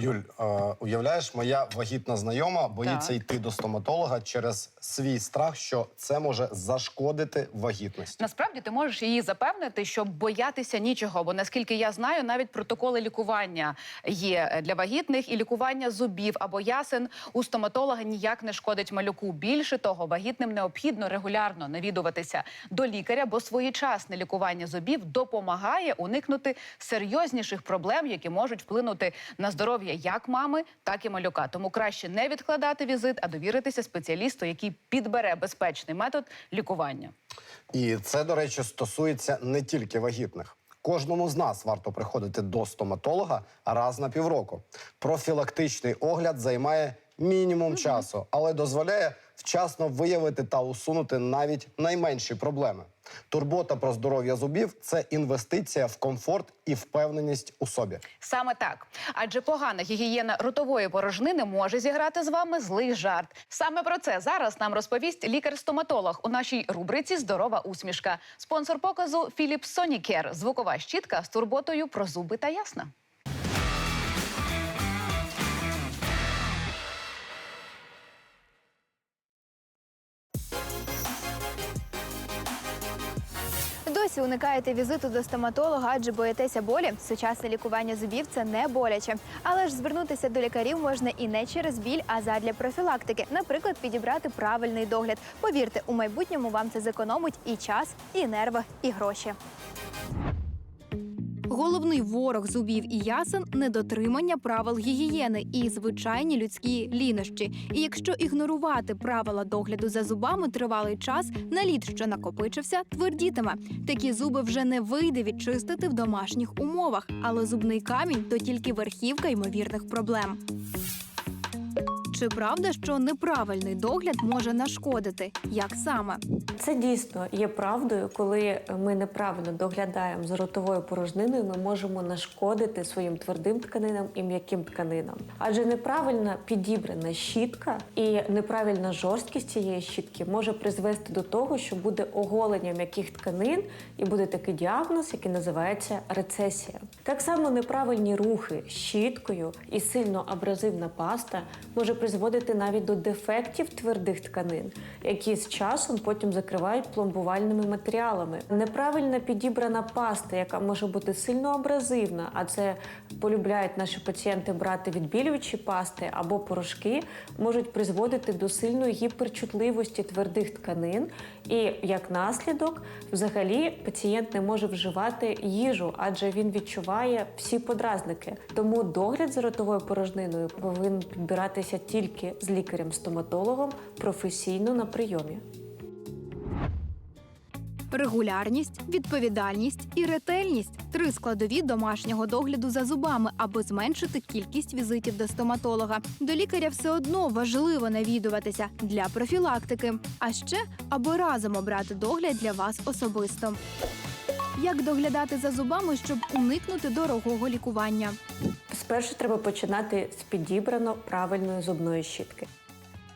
Юль, е, уявляєш, моя вагітна знайома боїться Так. йти до стоматолога через свій страх, що це може зашкодити вагітності. Насправді ти можеш її запевнити, що боятися нічого. Бо наскільки я знаю, навіть протоколи лікування є для вагітних, і лікування зубів або ясен у стоматолога ніяк не шкодить малюку. Більше того, вагітним необхідно регулярно навідуватися до лікаря, бо своєчасне лікування зубів допомагає уникнути серйозніших проблем, які можуть вплинути на здоров'я як мами, так і малюка. Тому краще не відкладати візит, а довіритися спеціалісту, який підбере безпечний метод лікування. І це, до речі, стосується не тільки вагітних. Кожному з нас варто приходити до стоматолога раз на півроку. Профілактичний огляд займає мінімум часу, але дозволяє вчасно виявити та усунути навіть найменші проблеми. Турбота про здоров'я зубів це інвестиція в комфорт і впевненість у собі. Саме так, адже погана гігієна ротової порожнини може зіграти з вами злий жарт. Саме про це зараз нам розповість лікар-стоматолог у нашій рубриці Здорова усмішка. Спонсор показу Philips Sonicare – звукова щітка з турботою про зуби та ясна. Досі уникаєте візиту до стоматолога, адже боїтеся болі. Сучасне лікування зубів це не боляче. Але ж звернутися до лікарів можна і не через біль, а задля профілактики. Наприклад, підібрати правильний догляд. Повірте, у майбутньому вам це зекономить і час, і нерви, і гроші. Головний ворог зубів і ясен недотримання правил гігієни і звичайні людські лінощі. І якщо ігнорувати правила догляду за зубами тривалий час, наліт, що накопичився, твердітиме. Такі зуби вже не вийде відчистити в домашніх умовах, але зубний камінь то тільки верхівка ймовірних проблем. Чи правда, що неправильний догляд може нашкодити? Як саме? Це дійсно є правдою, коли ми неправильно доглядаємо за ротовою порожниною, ми можемо нашкодити своїм твердим тканинам і м'яким тканинам. Адже неправильно підібрана щітка і неправильна жорсткість цієї щітки може призвести до того, що буде оголення м'яких тканин, і буде такий діагноз, який називається рецесія. Так само неправильні рухи щіткою і сильно абразивна паста може призводити навіть до дефектів твердих тканин, які з часом потім закривають пломбувальними матеріалами. Неправильно підібрана паста, яка може бути сильно абразивна, а це полюбляють наші пацієнти брати відбілюючі пасти або порошки, можуть призводити до сильної гіперчутливості твердих тканин. І як наслідок, взагалі, пацієнт не може вживати їжу, адже він відчуває всі подразники. Тому догляд за ротовою порожниною повинен підбиратися тільки з лікарем-стоматологом професійно на прийомі. Регулярність, відповідальність і ретельність три складові домашнього догляду за зубами, аби зменшити кількість візитів до стоматолога. До лікаря все одно важливо навідуватися для профілактики, а ще аби разом обрати догляд для вас особисто. Як доглядати за зубами, щоб уникнути дорогого лікування? Спершу треба починати з підібрано правильної зубної щітки.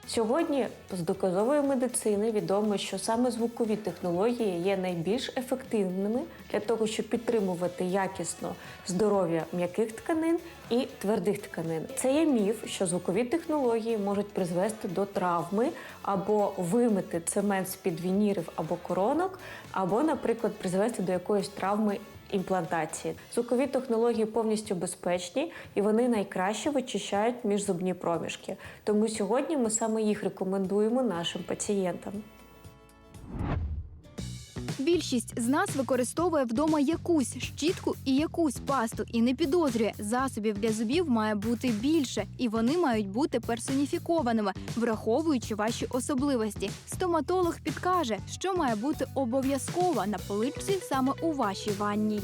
Сьогодні з доказової медицини відомо, що саме звукові технології є найбільш ефективними для того, щоб підтримувати якісно здоров'я м'яких тканин і твердих тканин. Це є міф, що звукові технології можуть призвести до травми або вимити цемент з під вінірів або коронок, або, наприклад, призвести до якоїсь травми імплантації. Звукові технології повністю безпечні і вони найкраще вичищають міжзубні проміжки. Тому сьогодні ми саме їх рекомендуємо нашим пацієнтам. Більшість з нас використовує вдома якусь щітку і якусь пасту і не підозрює, засобів для зубів має бути більше, і вони мають бути персоніфікованими, враховуючи ваші особливості. Стоматолог підкаже, що має бути обов'язково на поличці саме у вашій ванній.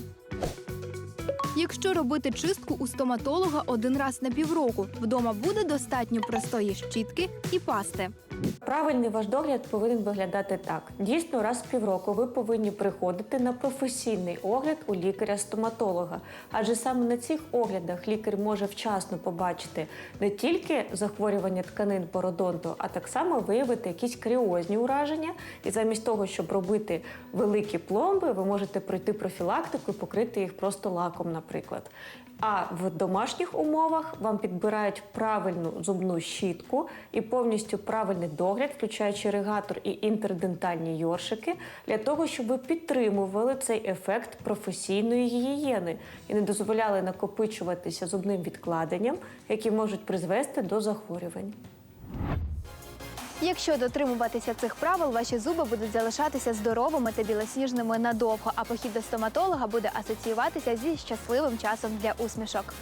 Якщо робити чистку у стоматолога один раз на півроку, вдома буде достатньо простої щітки і пасти. Правильний ваш догляд повинен виглядати так: дійсно, раз в півроку ви повинні приходити на професійний огляд у лікаря-стоматолога. Адже саме на цих оглядах лікар може вчасно побачити не тільки захворювання тканин пародонту, а так само виявити якісь каріозні ураження. І замість того, щоб робити великі пломби, ви можете пройти профілактику і покрити їх просто лаком, наприклад. А в домашніх умовах вам підбирають правильну зубну щітку і повністю правильний догляд, включаючи регатор і інтердентальні йоршики, для того, щоб ви підтримували цей ефект професійної гігієни і не дозволяли накопичуватися зубним відкладенням, які можуть призвести до захворювань. Якщо дотримуватися цих правил, ваші зуби будуть залишатися здоровими та білосніжними надовго, а похід до стоматолога буде асоціюватися зі щасливим часом для усмішок.